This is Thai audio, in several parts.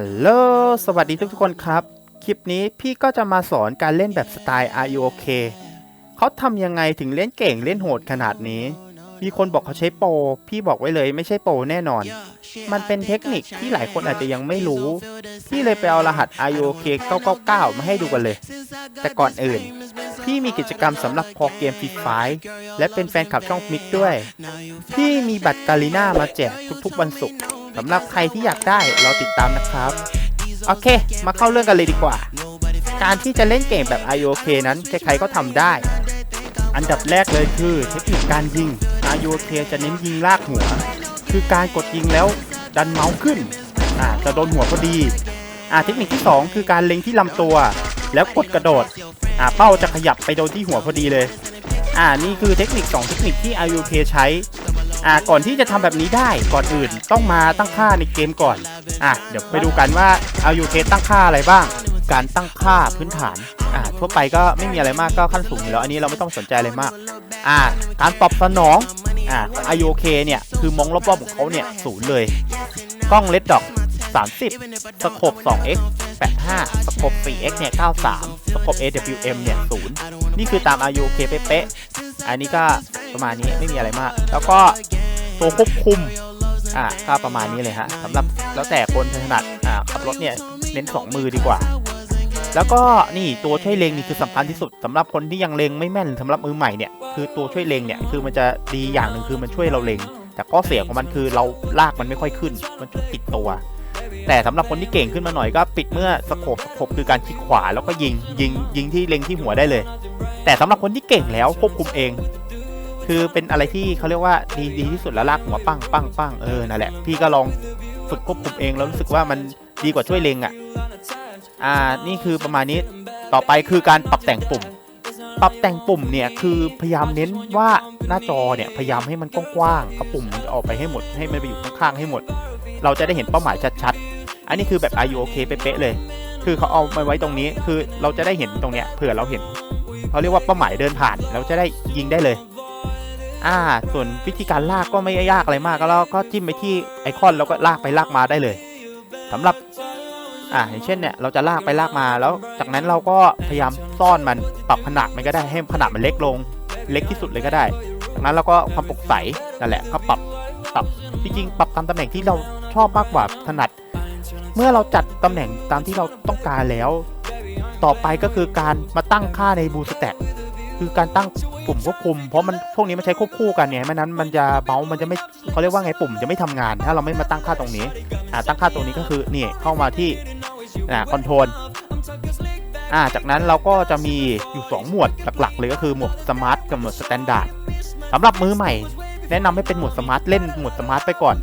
ฮัลโหล สวัสดีทุกๆคนครับ คลิปนี้พี่ก็จะมาสอนการเล่นแบบสไตล์ Are you OK เขาทำยังไงถึงเล่นเก่งเล่นโหดขนาดนี้ มีคนบอกเขาใช้โปร พี่บอกไว้เลยไม่ใช่โปรแน่นอน มันเป็นเทคนิคที่หลายคนอาจจะยังไม่รู้ พี่เลยไปเอารหัส Are you OK 999 มาให้ดูกันเลย แต่ก่อนอื่น พี่มีกิจกรรมสำหรับคอเกมฟรีไฟและเป็นแฟนคลับช่องมิกด้วย พี่มีบัตรกาลิน่ามาแจกทุกๆวันศุกร์ สำหรับใครที่อยากได้เรอติดตามนะครับ โอเค มาเข้าเรื่องกันเลยดีกว่า การที่จะเล่นเกมแบบ IOK นั้นใครๆก็ทำได้ อันดับแรกเลยคือเทคนิคการยิง IOK จะเน้นยิงลากหัว คือการกดยิงแล้วดันเมาส์ขึ้นอ่าจะโดนหัวพอดีอ่าเทคนิคที่ 2 คือการเล็งที่ลำตัว แล้วกดกระโดดอ่าเป้าจะขยับไปโดนที่หัวพอดีเลยอ่านี่คือเทคนิค 2 เทคนิคที่ IOK ใช้ อ่าก่อนที่จะทำแบบนี้ได้ก่อนอื่นต้องมาตั้งค่าในเกมก่อนอะเดี๋ยวไปดูกันว่า IOK ตั้งค่าอะไรบ้าง การตั้งค่าพื้นฐานอ่าทั่วไปก็ไม่มีอะไรมากก็ขั้นสูงอยู่แล้วอันนี้เราไม่ต้องสนใจอะไรมากอ่าการตอบสนองอ่าของ IOK เนี่ยคือมองรอบๆของเขาเนี่ยศูนย์เลยกล้องเลดดอก30 สโคป 2x 85 สโคป 4x เนี่ย 93 สโคป AWM เนี่ย 0 นี่คือตาม IOK เป๊ะๆ อันนี้ก็ ประมาณนี้ไม่มีอะไรมาก แล้วก็ตัวควบคุมอ่าก็ประมาณนี้เลยฮะสำหรับแล้วแต่คนถนัดอ่าขับรถเนี่ยเน้น2มือดีกว่า แล้วก็นี่ตัวช่วยเลงนี่คือสำคัญที่สุดสำหรับคนที่ยังเลงไม่แม่นสำหรับมือใหม่เนี่ยคือตัวช่วยเลงเนี่ยคือมันจะดีอย่างหนึ่งคือมันช่วยเราเลงแต่ข้อเสียของมันคือเราลากมันไม่ค่อยขึ้น มันจะติดตัว แต่สำหรับคนที่เก่งขึ้นมาหน่อยก็ปิดเมื่อสโคบสโคบคือการคลิกขวาแล้วก็ยิงยิงยิงที่เลงที่หัวได้เลย แต่สำหรับคนที่เก่งแล้วควบคุมเอง คือเป็นอะไรที่เขาเรียกว่าดีดีที่สุดแล้วลากหัวปั้งปั้งปั้งเออนั่นแหละพี่ก็ลองฝึกควบคุมเองแล้วรู้สึกว่ามันดีกว่าช่วยเลงอะอ่านี่คือประมาณนี้ต่อไปคือการปรับแต่งปุ่ม ปรับแต่งปุ่มเนี่ยคือพยายามเน้นว่าหน้าจอเนี่ยพยายามให้มันกว้างๆเอาปุ่มมันออกไปให้หมด ให้มันไปอยู่ข้างๆให้หมด เราจะได้เห็นเป้าหมายชัดๆ อันนี้คือแบบ Are you OK เป๊ะๆเลย คือเขาเอามาไว้ตรงนี้คือเราจะได้เห็นตรงเนี้ยเผื่อเราเห็นเขาเรียกว่าเป้าหมายเดินผ่าน เราจะได้ยิงได้เลย อ่า ส่วนวิธีการลากก็ไม่ยากอะไรมากก็แล้วก็จิ้มไปที่ไอคอนแล้วก็ลากไปลากมาได้เลยสำหรับอ่าอย่างเช่นเนี่ยเราจะลากไปลากมาแล้วจากนั้นเราก็พยายามซ่อนมันปรับขนาดมันก็ได้ให้ขนาดมันเล็กลง เล็กที่สุดเลยก็ได้ จากนั้นเราก็ความโปร่งใสนั่นแหละก็ปรับปรับจริงๆปรับตามตำแหน่งที่เราชอบมากกว่าถนัด เมื่อเราจัดตำแหน่งตามที่เราต้องการแล้ว ต่อไปก็คือการมาตั้งค่าในบูสแตท คือการตั้งปุ่มควบคุม เพราะมันพวกนี้มันใช้ควบคู่กันเนี่ยไม่นั้นมันจะเมาส์มันจะไม่เขาเรียกว่าไงปุ่มจะไม่ทำงาน ถ้าเราไม่มาตั้งค่าตรงนี้อ่าตั้งค่าตรงนี้ก็คือนี่เข้ามาที่อ่าคอนโทรลอ่าจากนั้นเราก็จะมีอยู่ 2 หมวดหลักๆ เลยก็คือหมวดสมาร์ทกับหมวดสแตนดาร์ดสำหรับมือใหม่ แนะนำให้เป็นหมวดสมาร์ทเล่นหมวดสมาร์ทไปก่อน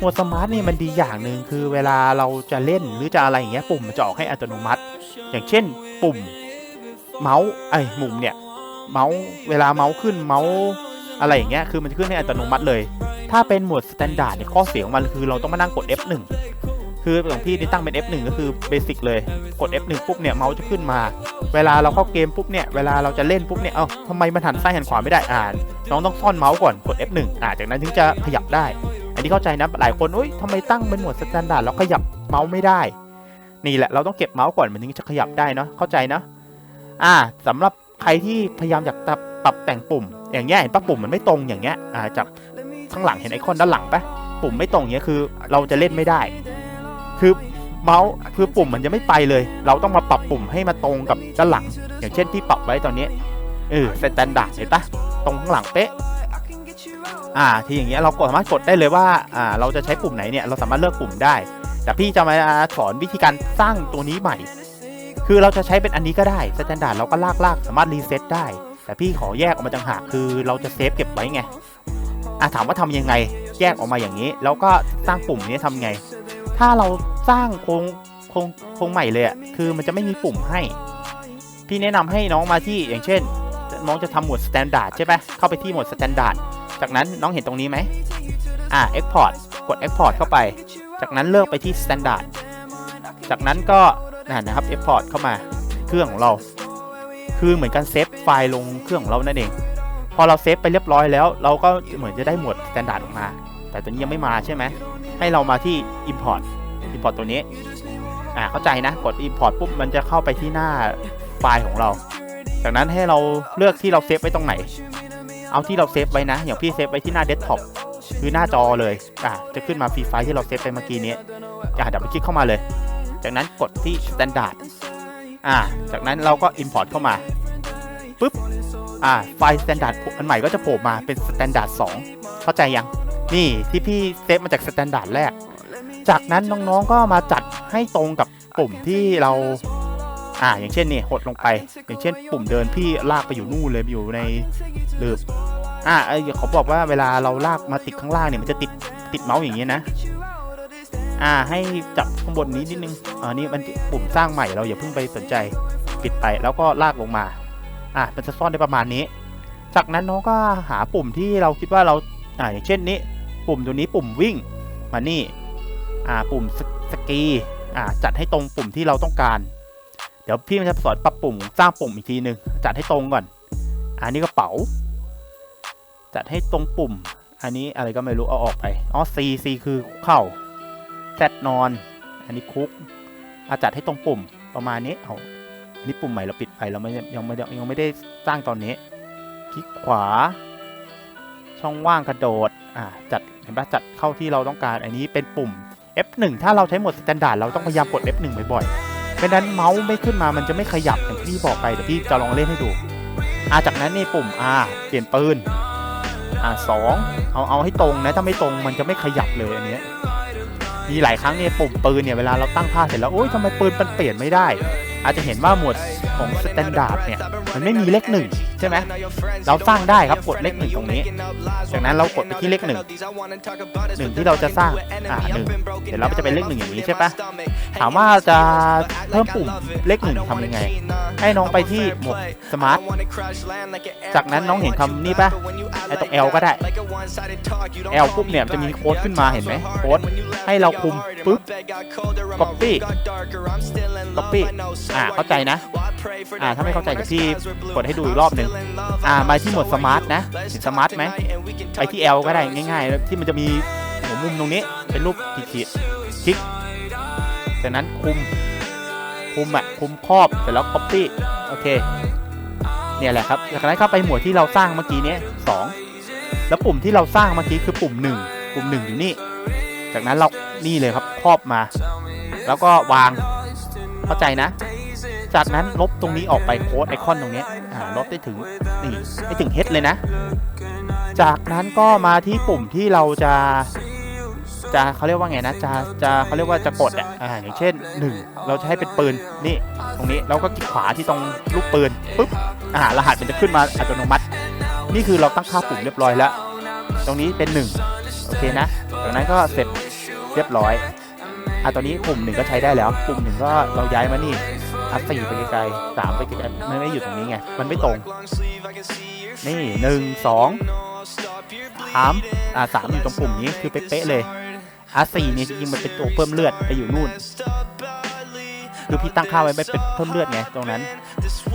หมวดสมาร์ทนี่มันดีอย่างหนึ่งคือเวลาเราจะเล่นหรือจะอะไรอย่างเงี้ยปุ่มมันจะออกให้อัตโนมัติ อย่างเช่นปุ่มเมาส์ไอ้มุมเนี่ย เมาส์เวลาเมาส์ขึ้นเมาส์อะไรอย่างเงี้ยคือมันจะขึ้นให้อัตโนมัติเลย ถ้าเป็นหมวดสแตนดาร์ดเนี่ยข้อเสียของมันคือเราต้องมานั่งกด F1 คือของพี่ที่ตั้งเป็น F1 ก็คือเบสิกเลยกด F1 ปุ๊บเนี่ยเมาส์จะขึ้นมา เวลาเราเข้าเกมปุ๊บเนี่ยเวลาเราจะเล่นปุ๊บเนี่ยเอ้าทำไมมันหันซ้ายหันขวาไม่ได้อ่านน้องต้องซ่อนเมาส์ก่อนกด F1 อ่าจากนั้นถึงจะขยับได้ อันนี้เข้าใจนะหลายคนอุ้ยทำไมตั้งเป็นหมวดสแตนดาร์ดแล้วขยับเมาส์ไม่ได้ นี่แหละเราต้องเก็บเมาส์ก่อนมันถึงจะขยับได้เนาะเข้าใจเนาะอ่าสำหรับ ใครที่พยายามอยากจะปรับแต่งปุ่ม อย่างเงี้ยเห็นปะปุ่มมันไม่ตรงอย่างเงี้ยอ่าจากข้างหลังเห็นไอคอนด้านหลังปะปุ่มไม่ตรงเงี้ยคือ เราจะเล่นไม่ได้ คือเมาส์คือปุ่มมันจะไม่ไปเลย เราต้องมาปรับปุ่มให้มาตรงกับด้านหลัง อย่างเช่นที่ปรับไว้ตอนนี้เออสแตนดาร์ดเห็นปะตรงข้างหลังเป๊ะอ่าทีอย่างเงี้ยเรากดสามารถกดได้เลยว่าอ่าเราจะใช้ปุ่มไหนเนี่ยเราสามารถเลือกปุ่มได้ แต่พี่จะมาสอนวิธีการสร้างตัวนี้ใหม่ คือเราจะใช้เป็นอันนี้ก็ได้สแตนดาร์ดเราก็ลากลากสามารถรีเซ็ตได้ แต่พี่ขอแยกออกมาต่างหากคือเราจะเซฟเก็บไว้ไงอะถามว่าทำยังไง แยกออกมาอย่างนี้ แล้วก็สร้างปุ่มนี้ทำไง ถ้าเราสร้างโครงโครงโครงใหม่เลยอะคือมันจะไม่มีปุ่มให้ พี่แนะนำให้น้องมาที่อย่างเช่น น้องจะทำหมวดสแตนดาร์ดใช่ไหมเข้าไปที่หมวดสแตนดาร์ดจากนั้นน้องเห็นตรงนี้ไหมอ่า Export กด Export เข้าไป จากนั้นเลือกไปที่ Standard จากนั้นก็ นั่นะครับ Export เข้ามาเครื่องของเรา คือเหมือนการเซฟไฟล์ลงเครื่องของเรานั่นเอง พอเราเซฟไปเรียบร้อยแล้ว เราก็เหมือนจะได้หมวด Standard ออกมา แต่ตัวนี้ยังไม่มาใช่ไหม ให้เรามาที่ Import Import ตัวนี้ อ่าเข้าใจนะ กด import ปุ๊บมันจะเข้าไปที่หน้าไฟล์ของเรา จากนั้นให้เราเลือกที่เราเซฟไว้ตรงไหน เอาที่เราเซฟไว้นะ อย่างพี่เซฟไว้ที่หน้าเดสก์ท็อปคือหน้าจอเลย อ่าจะขึ้นมาฟรีไฟล์ที่เราเซฟไปเมื่อกี้นี้อ่าเดี๋ยวไปคลิกเข้ามาเลย จากนั้นกดที่ standard อ่า จากนั้นเราก็ import เข้ามาปุ๊บอ่าไฟล์ standard อันใหม่ก็จะโผล่มาเป็น standard 2 เข้าใจยัง นี่ที่พี่เซฟมาจาก standard แรก จากนั้นน้องๆก็มาจัดให้ตรงกับปุ่มที่เราอ่าอย่างเช่นนี่หดลงไป อย่างเช่น ปุ่มเดินพี่ลากไปอยู่นู่นเลยอยู่ในลืบอ่าเออเขาบอกว่าเวลาเราลากมาติดข้างล่างเนี่ยมันจะติดติดเมาส์อย่างเงี้ยนะ อ่าให้จับข้างบนนี้นิดนึงอ่านี่มันปุ่มสร้างใหม่เราอย่าเพิ่งไปสนใจปิดไปแล้วก็ลากลงมาอ่ามันจะซ่อนได้ประมาณนี้ จากนั้นน้องก็หาปุ่มที่เราคิดว่าเราอ่าอย่างเช่นนี้ ปุ่มตัวนี้ปุ่มวิ่งมานี่อ่าปุ่มสสกีอ่าจัดให้ตรงปุ่มที่เราต้องการ เดี๋ยวพี่มันจะสอนปรับปุ่มสร้างปุ่มอีกทีนึงจัดให้ตรงก่อน อันนี้กระเป๋า จัดให้ตรงปุ่ม อันนี้อะไรก็ไม่รู้เอาออกไปอ๋อ C C คือเข่า Z นอน อันนี้คุกอาจัดให้ตรงปุ่มประมาณนี้เอาอันนี่ปุ่มใหม่เราปิดไปเราไม่ยังไม่ได้ยังไม่ได้สร้างตอนนี้ คลิกขวา ช่องว่างกระโดดอ่าจัดเห็นปะจัดเข้าที่เราต้องการอันนี้เป็นปุ่ม F1 ถ้าเราใช้หมดสแตนดาร์ดเราต้องพยายามกด F1 บ่อยๆไม่นั้นเมาส์ไม่ขึ้นมามันจะไม่ขยับอย่างที่พี่บอกไปเดี๋ยวพี่จะลองเล่นให้ดูอ่าจากนั้นนี่ปุ่ม R เปลี่ยนปืนอ่าสองเอาเอาให้ตรงนะถ้าไม่ตรงมันจะไม่ขยับเลยอันเนี้ย มีหลายครั้งเนี่ยปุ่มปืนเนี่ยเวลาเราตั้งค่าเสร็จแล้วโอ๊ยทำไมปืนมันเปลี่ยนไม่ได้ อาจจะเห็นว่าหมวดของสแตนดาร์ดเนี่ยมันไม่มีเลขหนึ่งใช่ไหมเราสร้างได้ครับกดเลขหนึ่งตรงนี้ จากนั้นเรากดไปที่เลขหนึ่งหนึ่งที่เราจะสร้างอ่าหนึ่งเดี๋ยวเราก็จะเป็นเลขหนึ่งอย่างนี้ใช่ปะถามว่าจะเพิ่มปุ่มเลขหนึ่งทำยังไง ให้น้องไปที่หมวดสมาร์ท จากนั้นน้องเห็นคำนี้ปะไอ้ตรง L ก็ได้ L ปุ๊บเนี่ยจะมีโค้ดขึ้นมาเห็นไหมโค้ดให้เราคุมปุ๊บ copy copy อ่าเข้าใจนะ อ่าถ้าไม่เข้าใจกับพี่กดให้ดูอีกรอบหนึ่งอ่ามาที่หมวดสมาร์ทนะเห็นสมาร์ทไหมไปที่ L ก็ได้ง่ายๆแล้วที่มันจะมีหัวมุมตรงนี้เป็นรูปขีดๆคลิกจากนั้นคุม คุมอะคุมครอบเสร็จแล้ว copy โอเค เนี่ยแหละครับจากนั้นเข้าไปหมวดที่เราสร้างเมื่อกี้เนี้ยสองแล้วปุ่มที่เราสร้างเมื่อกี้คือปุ่มหนึ่งปุ่มหนึ่งอยู่นี่ จากนั้นเรานี่เลยครับครอบมา แล้วก็วางเข้าใจนะ จากนั้นลบตรงนี้ออกไปโค้ดไอคอนตรงนี้อ่าลบได้ถึงนี่ได้ถึง H เลยนะ จากนั้นก็มาที่ปุ่มที่เราจะ จะเขาเรียกว่าไงนะจะจะเขาเรียกว่าจะกดอะอ่าอย่างเช่น 1 เราจะให้เป็นปืนนี่ตรงนี้เราก็คลิกขวาที่ตรงลูกปืนปุ๊บอ่ารหัสมันจะขึ้นมาอัตโนมัติ นี่คือเราตั้งค่าปุ่มเรียบร้อยแล้ว ตรงนี้เป็น 1 โอเคนะจากนั้นก็เสร็จเรียบร้อยอะตอนนี้ปุ่มหนึ่งก็ใช้ได้แล้วปุ่มหนึ่งก็เราย้ายมานี่อะสี่ไปไกลๆสามไปไกลๆมันไม่อยู่ตรงนี้ไง มันไม่ตรง นี่หนึ่งสองสามอะสามอยู่ตรงปุ่มนี้คือเป๊ะๆเลย อะสี่นี่ยจริงมันเป็นตัวเพิ่มเลือดไปอยู่นู่นคือพี่ตั้งค่าไว้ไม่เป็นเพิ่มเลือดไงตรงนั้น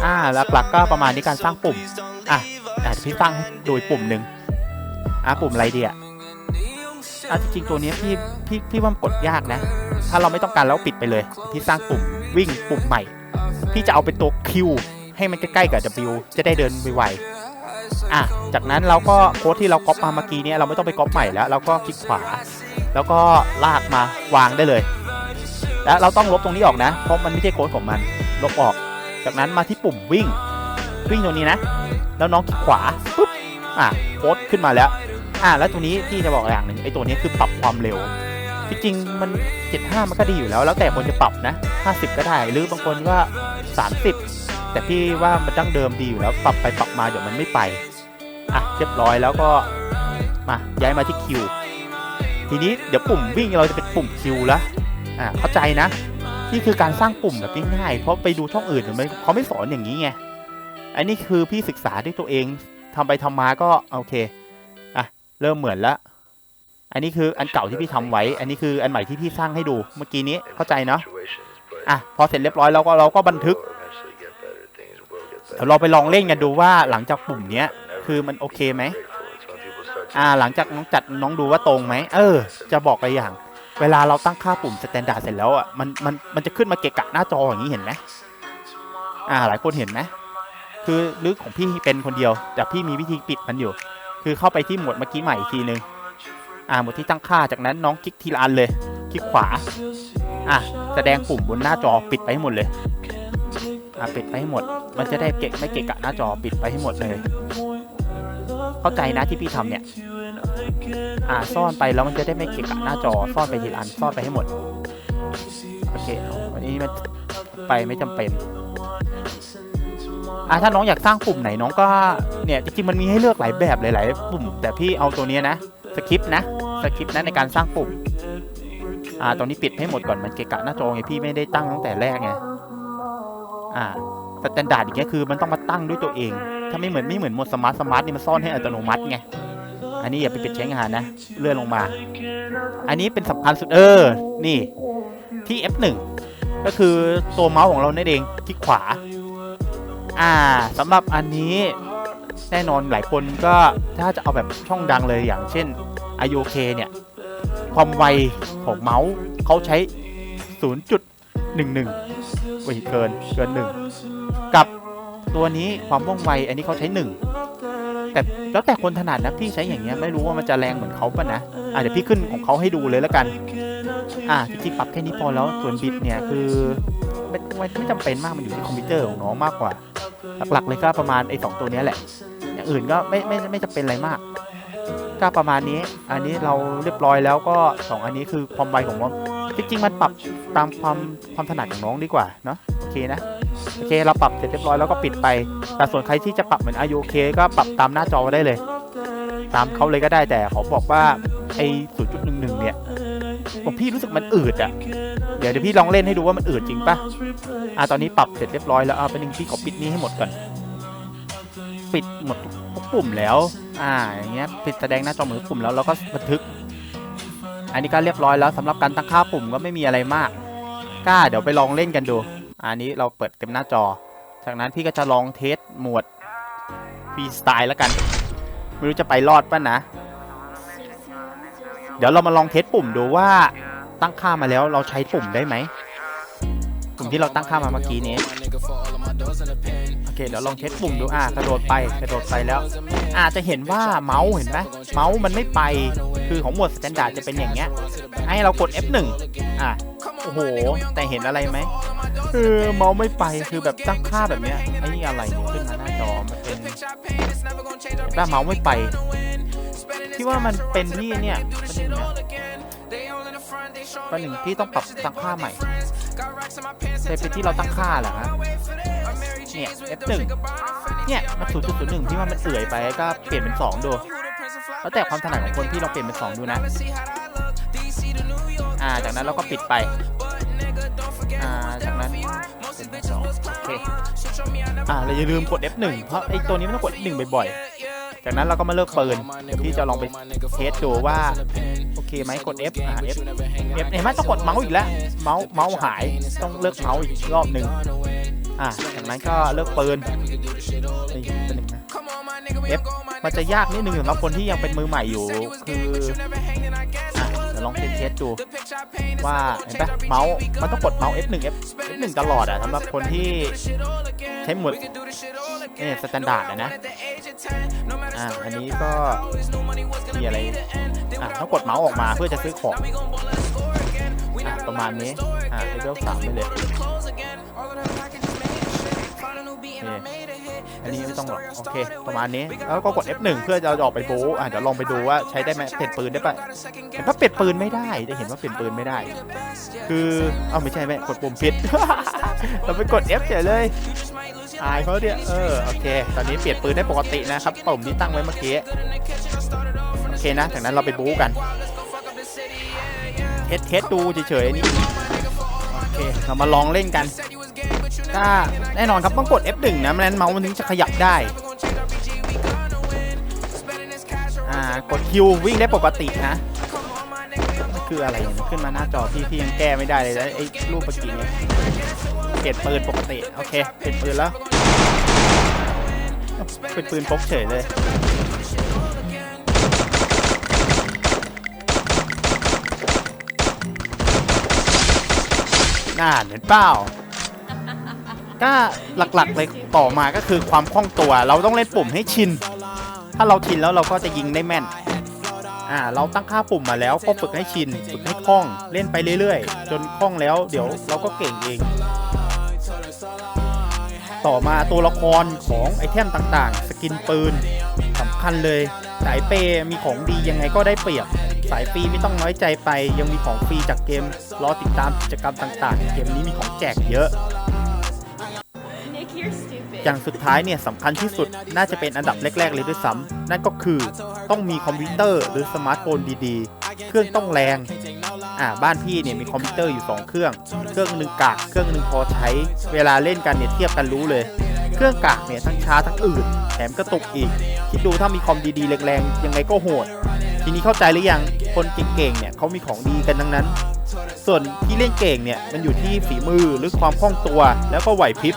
อ่าหลักๆก็ประมาณนี้การสร้างปุ่ม อะอะพี่สร้างให้โดยปุ่มหนึ่งอะปุ่มอะไรเดีอะอะจริงๆตัวนี้พี่พี่พี่ว่ามันกดยากนะ ถ้าเราไม่ต้องการแล้วปิดไปเลย พี่สร้างปุ่มวิ่งปุ่มใหม่ พี่จะเอาเป็นตัว Q ให้มันใกล้ๆกับ W จะได้เดินไวๆอะจากนั้นเราก็โค้ดที่เราก๊อปมาเมื่อกี้เนี้ยเราไม่ต้องไปก๊อปใหม่แล้วเราก็คลิกขวา แล้วก็ลากมาวางได้เลย แล้วเราต้องลบตรงนี้ออกนะ เพราะมันไม่ใช่โค้ดของมัน ลบออก จากนั้นมาที่ปุ่มวิ่ง วิ่งตรงนี้นะ แล้วน้องคลิกขวาปุ๊บ อะโค้ดขึ้นมาแล้ว อะแล้วตรงนี้พี่จะบอกอย่างหนึ่งไอ้ตัวนี้คือปรับความเร็ว จริงๆมัน 75 มันก็ดีอยู่แล้ว แล้วแต่คนจะปรับนะ 50 ก็ได้ หรือบางคนก็ 30 แต่พี่ว่ามันดั้งเดิมดีอยู่แล้ว ปรับไปปรับมาเดี๋ยวมันไม่ไป อะเรียบร้อยแล้วก็มาย้ายมาที่คิว ทีนี้เดี๋ยวปุ่มวิ่งเราจะเป็นปุ่มคิวแล้วอ่าเข้าใจนะ นี่คือการสร้างปุ่มแบบง่ายๆเพราะไปดูช่องอื่นเนี่ยมันเขาไม่สอนอย่างนี้ไงอันนี้คือพี่ศึกษาด้วยตัวเองทำไปทำมาก็โอเคอะเริ่มเหมือนล้วอันนี้คืออันเก่าที่พี่ทำไว้ อันนี้คืออันใหม่ที่พี่สร้างให้ดูเมื่อกี้นี้เข้าใจเนาะอะพอเสร็จเรียบร้อยเราก็เราก็บันทึกเดี๋ยวเราไปลองเล่นกันดูว่าหลังจากปุ่มเนี้ยคือมันโอเคไหม อ่าหลังจากน้องจัดน้องดูว่าตรงไหมเออ จะบอกไปอย่าง เวลาเราตั้งค่าปุ่มสแตนดาร์ดเสร็จแล้วอะมันมันมันจะขึ้นมาเกะกะหน้าจออย่างนี้เห็นไหมอ่าหลายคนเห็นไหมคือหรือของพี่เป็นคนเดียว แต่พี่มีวิธีปิดมันอยู่ คือเข้าไปที่หมวดเมื่อกี้ใหม่อีกทีนึงอ่าหมวดที่ตั้งค่าจากนั้นน้องคลิกทีละอันเลย คลิกขวาอะแสดงปุ่มบนหน้าจอปิดไปให้หมดเลยอะปิดไปให้หมด มันจะได้เกะไม่เกะกะหน้าจอปิดไปให้หมดเลย เข้าใจนะที่พี่ทำเนี่ย อ่าซ่อนไปแล้วมันจะได้ไม่เกะกะหน้าจอซ่อนไปทีละอันซ่อนไปให้หมด โอเคเอาอันนี้มันไปไม่จำเป็นอ่าถ้าน้องอยากสร้างปุ่มไหนน้องก็เนี่ยจริงๆมันมีให้เลือกหลายแบบหลายๆปุ่ม แต่พี่เอาตัวเนี้ยนะสคริปต์นะสคริปต์นะในการสร้างปุ่มอ่าตรงนี้ปิดให้หมดก่อนมันเกะกะหน้าจอไงพี่ไม่ได้ตั้งตั้งแต่แรกไงอ่าสแตนดาร์ดอย่างเงี้ยคือมันต้องมาตั้งด้วยตัวเอง ถ้าไม่เหมือนไม่เหมือนหมดสมาร์ทสมาร์ทนี่มันซ่อนให้อัตโนมัติไง อันนี้อย่าไปปิดใช้งานนะ เลื่อนลงมา อันนี้เป็นสำคัญสุดเออ นี่ที่ F1 ก็คือตัวเมาส์ของเรานั่นเองที่ขวา อ่าสำหรับอันนี้แน่นอนหลายคนก็ถ้าจะเอาแบบช่องดังเลยอย่างเช่น IOK เนี่ย ความไวของเมาส์เขาใช้ 0.11โอ้ยเกินเกิน 1 กับ ตัวนี้ความว่องไว อันนี้เขาใช้1แต่แล้วแต่คนถนัดนะพี่ใช้อย่างเงี้ยไม่รู้ว่ามันจะแรงเหมือนเขาปะนะอะเดี๋ยวพี่ขึ้นของเขาให้ดูเลยแล้วกัน อะจริงๆปรับแค่นี้พอแล้วส่วนบิตเนี่ยคือไม่ไม่ไม่จำเป็นมากมันอยู่ที่คอมพิวเตอร์ของน้องมากกว่า หลักๆเลยก็ประมาณไอ้สองตัวนี้แหละ อย่างอื่นก็ไม่ไม่ไม่จะเป็นอะไรมากก็ประมาณนี้ อันนี้เราเรียบร้อยแล้วก็สองอันนี้คือความไวของ จริงๆมันปรับตามความความถนัดของน้องดีกว่าเนาะโอเคนะโอเคเราปรับเสร็จเรียบร้อยแล้วก็ปิดไป แต่ส่วนใครที่จะปรับเหมือน IOK ก็ปรับตามหน้าจอได้เลย ตามเขาเลยก็ได้แต่ขอบอกว่าไอ้0.11เนี่ยผมพี่รู้สึกมันอืดอะเดี๋ยวเดี๋ยวพี่ลองเล่นให้ดูว่ามันอืดจริงปะอะตอนนี้ปรับเสร็จเรียบร้อยแล้วเอาไปหนึ่งพี่ขอปิดนี้ให้หมดก่อนปิดหมดทุกปุ่มแล้ว อ่าอย่างเงี้ยปิดแสดงหน้าจอเหมือนปุ่มแล้วเราก็บันทึก อันนี้ก็เรียบร้อยแล้วสำหรับการตั้งค่าปุ่มก็ไม่มีอะไรมากกล้าเดี๋ยวไปลองเล่นกันดู อันนี้เราเปิดเต็มหน้าจอ จากนั้นพี่ก็จะลองเทสหมวดฟรีสไตล์แล้วกัน ไม่รู้จะไปรอดป่ะนะ เดี๋ยวเรามาลองเทสปุ่มดูว่าตั้งค่ามาแล้วเราใช้ปุ่มได้ไหมปุ่มที่เราตั้งค่ามาเมื่อกี้นี้ เคเดี๋ยวลองเทสปุ่มดูอะกระโดดไปกระโดดไปแล้ว อาจจะเห็นว่าเมาส์เห็นไหมเมาส์มันไม่ไปคือของหมวดสแตนดาร์ดจะเป็นอย่างเงี้ยให้เรากด F1 อะโอ้โห แต่เห็นอะไรไหมคือเมาส์ไม่ไปคือแบบตั้งค่าแบบเนี้ยไอ้นี่อะไรเนี่ยขึ้นมาหน้าจอมันเป็นเห็นป่เมาส์ไม่ไปที่ว่ามันเป็นที่เนี่ยประหนึ่งนะประหนึ่งที่ต้องปรับตั้งค่าใหม่ แต่เป็นที่เราตั้งค่าเหรอฮะเนี่ย F1 เนี่ยมันศูนย์จุดศูนย์หนึ่งที่ว่ามันเอื่อยไปก็เปลี่ยนเป็นสองดู แล้วแต่ความถนัดของคนที่เราเปลี่ยนเป็นสองดูนะ อ่า จากนั้นเราก็ปิดไป อ่า จากนั้นเป็นสองโอเค อ่าเราอย่าลืมกด F1 เพราะไอ้ตัวนี้มันต้องกด F1 บ่อยๆ จากนั้นเราก็มาเลิกปืนเดี๋ยวพี่จะลองไปเทสดูว่าโอเคไหมกด F อ่า F F เห็นไหมต้องกดเมาส์อีกแล้วเมาส์เมาส์หายต้องเลิกเมาส์อีกรอบหนึ่งอ่าจากนั้นก็เลิกปืนนี่เป็นหนึ่งนะ F มันจะยากนิดนึงสำหรับคนที่ยังเป็นมือใหม่อยู่ คืออะเดี๋ยวลองเทสเทสดูว่าเห็นปะเมาส์มันต้องกดเมาส์ F1 F F1 ตลอดอะสำหรับคนที่ใช้หมวดเนี่ยสแตนดาร์ดนะ อ่าอันนี้ก็มีอะไรอะต้องกดเมาส์ออกมาเพื่อจะซื้อของอะประมาณนี้อะเลเวลสามไปเลยอันนี้ไม่ต้องหรอกโอเค ประมาณนี้ แล้วก็กด F1 เพื่อจะออกไปบูอะเดี๋ยวลองไปดูว่าใช้ได้ไหมเปลี่ยนปืนได้ปะเห็นว่าเปลี่ยนปืนไม่ได้จะเห็นว่าเปลี่ยนปืนไม่ได้ คือเอ้าไม่ใช่ไหมกดปุ่มผิดเราไปกด F เฉยเลย อายเขาเนี่ยเออโอเค ตอนนี้เปลี่ยนปืนได้ปกตินะครับปุ่มที่ตั้งไว้เมื่อกี้โอเคนะจากนั้นเราไปบู๊กันเทสเทสดูเฉยๆนี่โอเคเรามาลองเล่นกันก็แน่นอนครับต้องกด F1 นะไม่งั้นเมาส์มันถึงจะขยับได้อ่ากด Q วิ่งได้ปกตินะคืออะไรเนี่ยขึ้นมาหน้าจอพี่พี่ยังแก้ไม่ได้เลยนะไอ้รูปเมื่อกี้เนี่ย เปลี่ยนปืนปกติ โอเค เปลี่ยนปืนแล้ว เป็นปืนพกเฉยเลย น่าเห็นเปล่าก็หลักๆเลยต่อมาก็คือความคล่องตัว เราต้องเล่นปุ่มให้ชิน ถ้าเราชินแล้วเราก็จะยิงได้แม่น อ่า เราตั้งค่าปุ่มมาแล้วก็ฝึกให้ชิน ฝึกให้คล่อง เล่นไปเรื่อยๆ จนคล่องแล้ว เดี๋ยวเราก็เก่งเอง ต่อมาตัวละครของไอเทมต่างๆ สกินปืนสำคัญเลย สายเปย์มีของดียังไงก็ได้เปรียบ สายฟรีไม่ต้องน้อยใจไป ยังมีของฟรีจากเกม รอติดตามกิจกรรมต่างๆ เกมนี้มีของแจกเยอะ อย่างสุดท้ายเนี่ยสำคัญที่สุดน่าจะเป็นอันดับแรก ๆ เลยด้วยซ้ำนั่นก็คือต้องมีคอมพิวเตอร์หรือสมาร์ทโฟนดีๆ เครื่องต้องแรง อ่าบ้านพี่เนี่ยมีคอมพิวเตอร์อยู่ 2 เครื่อง เครื่องหนึ่งกาก เครื่องหนึ่งพอใช้ เวลาเล่นกันเนี่ยเทียบกันรู้เลย เครื่องกากเนี่ยทั้งช้าทั้งอืดแถมกระตุกอีก คิดดูถ้ามีคอมดีๆแรงๆยังไงก็โหด ทีนี้เข้าใจหรือยังคนเก่งๆเนี่ยเขามีของดีกันทั้งนั้น ส่วนที่เล่นเก่งเนี่ยมันอยู่ที่ฝีมือหรือความคล่องตัวแล้วก็ไหวพริบ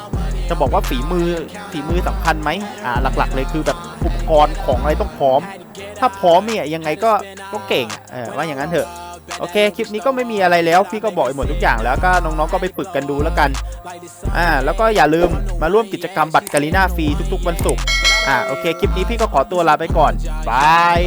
จะบอกว่าฝีมือฝีมือสำคัญไหมอ่าหลักๆ เลยคือแบบอุปกรณ์ของอะไรต้องพร้อม ถ้าพร้อมเนี่ยยังไงก็ก็เก่งอะเออว่าอย่างนั้นเถอะ โอเค คลิปนี้ก็ไม่มีอะไรแล้ว พี่ก็บอกไปหมดทุกอย่างแล้วก็น้องๆก็ไปฝึกกันดูแล้วกัน อ่า แล้วก็อย่าลืมมาร่วมกิจกรรมบัตรกาลิน่าฟรีทุกๆวันศุกร์ อ่า โอเค คลิปนี้พี่ก็ขอตัวลาไปก่อน บาย